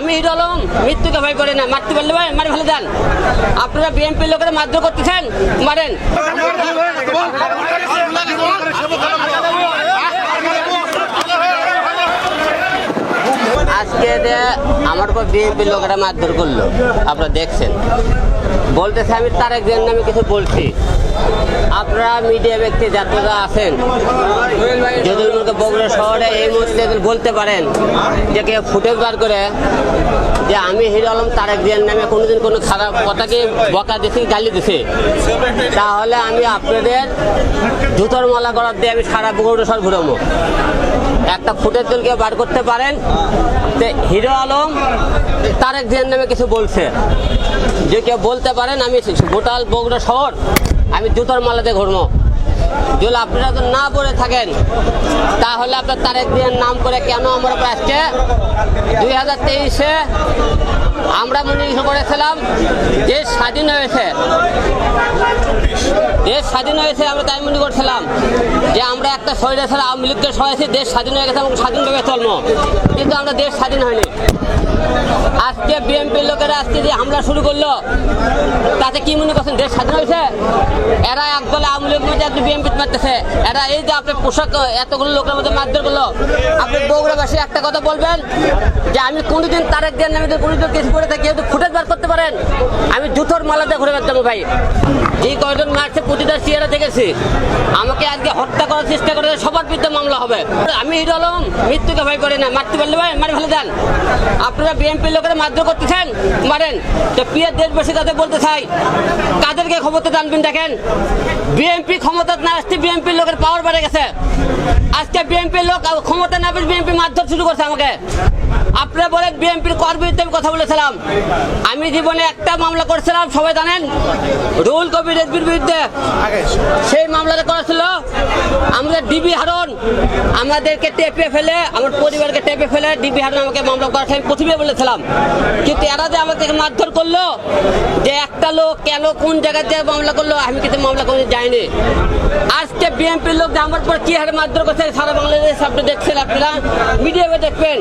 আমি হিরো আলম মৃত্যুকে ভয় করে না, মারতে পারলে ভাই, মারে ফেলে দেন। আপনারা বিএনপির লোকেরা মারধর করতেছেন, মারেন। আজকে আমার উপর বিএনপির লোকেরা মারধর করল, আপনারা দেখছেন। বলতেছে আমি তার একজন নামে কিছু বলছি। আপনারা মিডিয়া ব্যক্তি যাত্রীরা আছেন। যদি বগুড়া শহরে এই মুহূর্তে বলতে পারেন যে কেউ ফুটেজ বার করে যে আমি হিরো আলম তারেক জিয়ার নামে কোনোদিন কোনো খারাপ কথাকে বকা দিছি, গালি দিছি, তাহলে আমি আপনাদের জুতোর মালা করার দিয়ে আমি সারা বগুড়া শহর ঘুরবো। একটা ফুটেজ তুল কেউ বার করতে পারেন যে হিরো আলম তারেক জিয়ার নামে কিছু বলছে। যে কেউ বলতে পারেন আমি গোটাল বগুড়া শহর আমি জুতোর মালাতে ঘুরবো। যদি আপনারা তো না বলে থাকেন, তাহলে আপনার তারেক দিনের নাম করে কেন আমার আসছে? দুই হাজার তেইশে আমরা মনে করেছিলাম দেশ স্বাধীন হয়েছে। দেশ স্বাধীন হয়েছে, আমরা তাই মনে করছিলাম যে আমরা একটা শরীরে ছাড়া আওয়ামী লীগকে সহায়ছি দেশ স্বাধীন হয়ে গেছে এবং স্বাধীনভাবে চলবো। কিন্তু আমরা দেশ স্বাধীন হয়নি। আজকে বিএনপির লোকেরা আজকে যে হামলা শুরু করল, তাতে কি মনে করছেন? দেশ স্বাধীন হয়েছে? এরা একদলে আওয়ামী লীগ মধ্যে একটু বিএনপি মারতেছে। এরা এই যে আপনার পোশাক, এতগুলো লোকের মধ্যে মারধর করল, আপনি বগুড়াবাসী একটা কথা বলবেন যে আমি কোনোদিন তারেক দেন নামে কোনোদিন কেস করে থাকি, কেউ ফুটেজ বার করতে পারেন, আমি জুতোর মালাতে ঘুরে বেড়াতাম ভাই। যে কয়জন মারছে প্রতিটা চেয়ারে দেখেছি। আমাকে আজকে হত্যা করার চেষ্টা করে সবার বিরুদ্ধে মামলা হবে। আমি হিরো আলম, মৃত্যুকে ভয় করে না। মারতে পারলে ভাই, মারে ফেলে দেন। আপনারা বিএনপির লোকেরা মারধর করতেছেন মারেন। তো প্রিয় দেশবাসী, তাদের বলতে চাই, কাদেরকে ক্ষমতা জানবেন দেখেন? বিএনপি ক্ষমতা না আসতে বিএনপির লোকের পাওয়ার বেড়ে গেছে। আজকে বিএনপির লোক ক্ষমতা না বিএনপি মারধর শুরু করছে আমাকে। আপনারা বলেন, বিএনপির কর বিরুদ্ধে আমি কথা বলেছিলাম? আমি জীবনে একটা মামলা করেছিলাম, সবাই জানেন? রুল কবির রেজবির বিরুদ্ধে। সেই মামলাটা করেছিল আমাদের ডিবি হারন, আমাদেরকে টেপে ফেলে, আমার পরিবারকে টেপে ফেলে, ডিবি হারন আমাকে মামলা করার আমি প্রথমে বলেছিলাম। কিন্তু এরা যে আমাকে মারধর করল, যে একটা লোক কেন কোন জায়গায় যে মামলা করল, আমি কিন্তু মামলা করে যাইনি। আজকে বিএনপির লোক আমার পর কি হারে মারধর করছে, সারা বাংলাদেশ আপনি দেখছেন আপনারা মিডিয়াতে দেখবেন।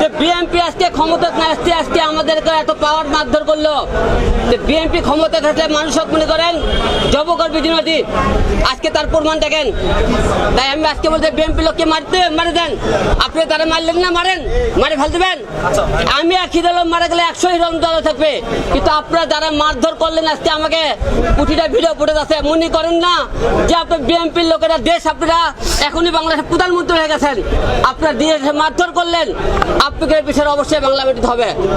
যে বিএনপি আজকে ক্ষমতা না আসতে, আজকে আমাদেরকে এত পাওয়ার মারধর করল। যে বিএনপি ক্ষমতা থাকলে মানুষ মনে করেন জবকর বিধিনদী আজকে তার প্রমাণ দেখেন। তাই আমি আজকে বলতে বিএনপি লোককে মারতে, মারে দেন। আপনি তারা মারলেন না, মারেন, মারে ফেল দেবেন। আমি এক হিরো মারা গেলে একশো হিরো দল থাকবে। কিন্তু আপনারা যারা মারধর করলেন আজকে আমাকে পুঁটিটা ভিডিও ফুটে আছে মনে করেন না যে আপনার বিএনপির লোকেরা, দেশ আপনারা এখনই বাংলাদেশের প্রধানমন্ত্রী হয়ে গেছেন। আপনারা দিয়ে মারধর করলেন, আপনাকে পিছনে অবশ্যই বাংলা হবে।